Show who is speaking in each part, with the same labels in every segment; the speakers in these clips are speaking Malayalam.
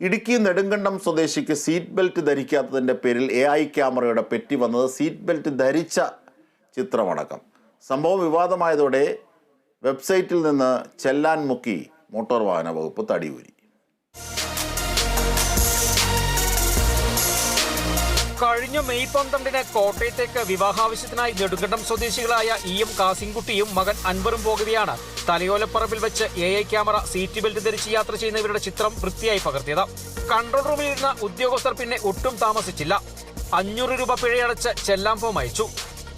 Speaker 1: ഇടുക്കി നെടുങ്കണ്ടം സ്വദേശിക്ക് സീറ്റ് ബെൽറ്റ് ധരിക്കാത്തതിന്റെ പേരിൽ എ ഐ ക്യാമറയുടെ പെറ്റി വന്നത് സീറ്റ് ബെൽറ്റ് ധരിച്ച ചിത്രമടക്കം. സംഭവം വിവാദമായതോടെ വെബ്സൈറ്റിൽ നിന്ന് ചെല്ലാൻ മുക്കി മോട്ടോർ വാഹന വകുപ്പ് തടിയൂരി.
Speaker 2: കഴിഞ്ഞ മെയ് പന്ത്രണ്ടിന് കോട്ടയത്തേക്ക് വിവാഹാവശ്യത്തിനായി നെടുങ്കണ്ടം സ്വദേശികളായ ഇ എം കാസിൻകുട്ടിയും മകൻ അൻവറും പോകുകയാണ്. തലയോലപ്പറമ്പിൽ വെച്ച് A I camera seat belt ധരിച്ച് യാത്ര ചെയ്യുന്നവരുടെ ചിത്രം വൃത്തിയായി പകർത്തിയത്. കൺട്രോൾ റൂമിലിരുന്ന ഉദ്യോഗസ്ഥർ പിന്നെ ഒട്ടും താമസിച്ചില്ല. അഞ്ഞൂറ് രൂപ പിഴയടച്ച് ചെല്ലാം ഫോം അയച്ചു.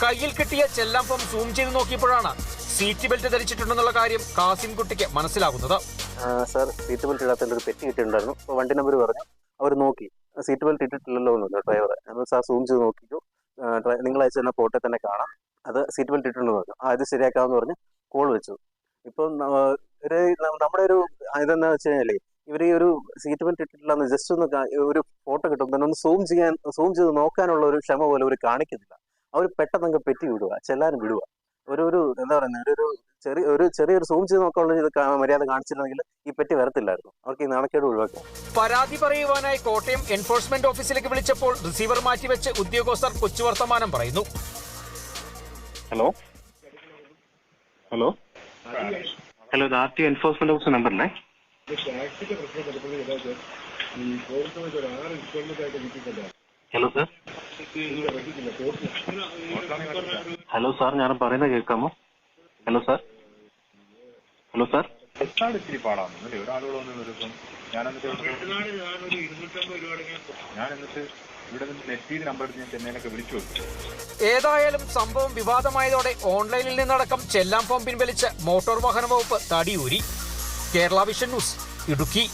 Speaker 2: കയ്യിൽ കിട്ടിയ ചെല്ലാം ഫോം സൂം ചെയ്ത് നോക്കിയപ്പോഴാണ് സീറ്റ് ബെൽറ്റ് ധരിച്ചിട്ടുണ്ടെന്നുള്ള കാര്യം കാസിൻകുട്ടിക്ക് മനസ്സിലാകുന്നത്.
Speaker 3: സാർ സീറ്റ് ബെൽറ്റ് ഇടാത്തതിന്റെ ഒരു വണ്ടി നമ്പർ പറഞ്ഞു. അവർ നോക്കി. സീറ്റ് ബെൽറ്റ് ഇട്ടിട്ടില്ലല്ലോ എന്ന് ഡ്രൈവർ എന്ന് സാർ സൂം ചെയ്ത് നോക്കിച്ചു നിങ്ങൾ അയച്ചു തന്ന ഫോട്ടോ തന്നെ കാണാം. അത് സീറ്റ് ബെൽറ്റ് ഇട്ടുണ്ടെന്ന് പറഞ്ഞു. ആ ഇത് ശരിയാക്കാമെന്ന് പറഞ്ഞ് കോൾ വെച്ചു. ഇപ്പം ഒരു നമ്മുടെ ഒരു ഇതെന്ന് വെച്ച് കഴിഞ്ഞാലേ ഇവർ ഈ ഒരു സീറ്റ് ബെൽറ്റ് ഇട്ടിട്ടില്ലെന്ന് ജസ്റ്റ് ഒന്ന് ഒരു ഫോട്ടോ കിട്ടും. തന്നെ ഒന്ന് സൂം ചെയ്യാൻ സൂം ചെയ്ത് നോക്കാനുള്ള ഒരു ക്ഷമ പോലെ അവർ കാണിക്കുന്നില്ല. അവർ പെട്ടെന്ന് അങ്ങ് പെറ്റി വിടുക ചെല്ലാനും വിടുക ഒരു ഒരു എന്താ പറയുന്നത് ഒരു ചെറിയ ഒരു ചെറിയൊരു സൂം ചെയ്ത് നോക്കാനുള്ള ഇത് മര്യാദ കാണിച്ചിരുന്നെങ്കിൽ ഈ പെറ്റി വരത്തില്ലായിരുന്നു. അവർക്ക് ഈ നാണക്കേട് ഒഴിവാക്കാം.
Speaker 2: പരാതി പറയുവാനായി കോട്ടയം എൻഫോഴ്സ്മെന്റ് ഓഫീസിലേക്ക് വിളിച്ചപ്പോൾ റിസീവർ മാറ്റിവെച്ച് ഉദ്യോഗസ്ഥർ കൊച്ചു വർത്തമാനം പറയുന്നു.
Speaker 3: ഹലോ? ഹലോ? ഹലോ ഇത് R T enforcement office നമ്പറല്ലേ? Hello sir. Hello sir ഞാൻ പറയുന്നത് കേൾക്കാമോ? Hello sir. Hello sir.
Speaker 4: എട്ടാട് ഇച്ചിരി പാടാണ് അല്ലേ? ഒരാളുകൂടെ വന്ന് ദിവസം ഞാൻ എന്നിട്ട് ഞാൻ എന്നിട്ട് ഇവിടെ നിന്ന് നെറ്റ് നമ്പർ എടുത്ത് ഞാൻ ചെന്നൈയിലൊക്കെ വിളിച്ചു
Speaker 2: ഏതായാലും സംഭവം വിവാദമായതോടെ ഓൺലൈനിൽ നിന്നടക്കം ചെല്ലാം ഫോം പിൻവലിച്ച് മോട്ടോർ വാഹന വകുപ്പ് തടിയൂരി. Kerala vision news Idukki.